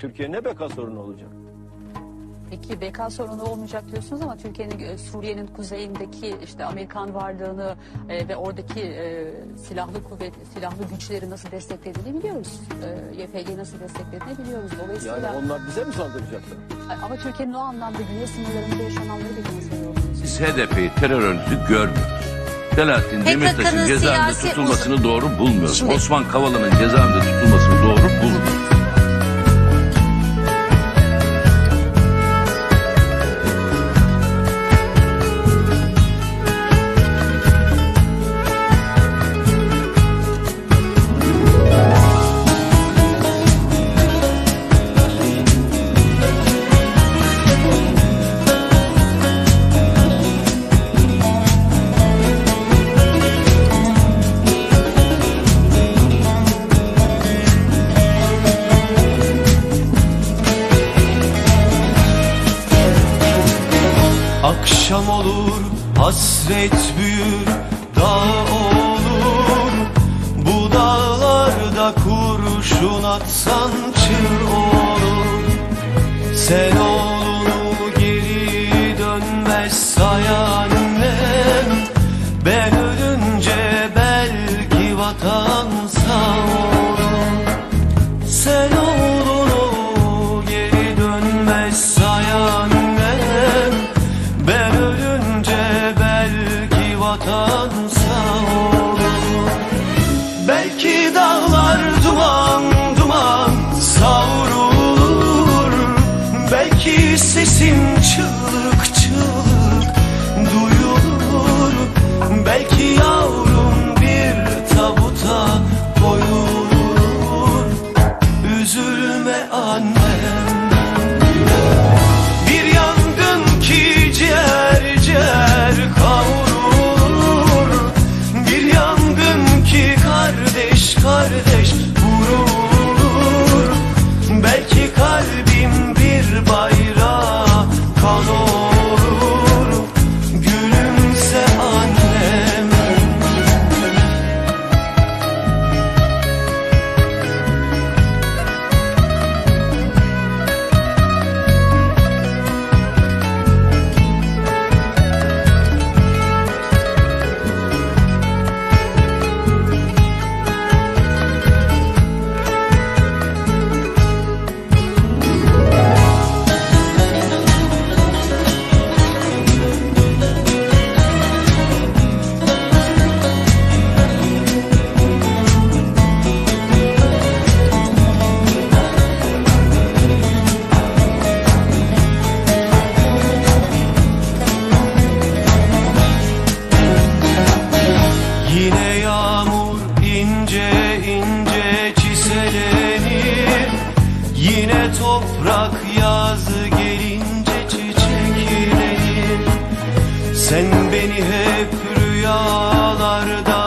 Türkiye ne beka sorunu olacak? Peki BK sorunu olmayacak diyorsunuz ama Türkiye'nin e, Suriye'nin kuzeyindeki işte Amerikan varlığını e, ve oradaki e, silahlı kuvvet, silahlı güçleri nasıl desteklediğini biliyoruz. E, YPG'yi nasıl desteklediğini biliyoruz. Dolayısıyla Yani onlar bize mi saldıracaklar? ama Türkiye'nin o anlamda güney sınırlarında yaşananları yorumluyorsunuz? Biz HDP'yi terör örgütü görmüyoruz. Selahattin Demirtaş'ın cezaevinde siyasi tutulmasını doğru bulmuyoruz. Şimdi- Osman Kavala'nın cezaevinde tutulmasını doğru bulmuyoruz. Hasret büyür dağ olur. Bu dağlarda kurşun atsan çığ olur. Sen oğlunu geri dönmez say annem Ben ölünce belki vatan sağ olur çığlık çığlık duyulur. Belki yavrum bir tabuta koyulur. Üzülme annem Toprak yazı gelince çiçeklenir Sen beni hep rüyalarda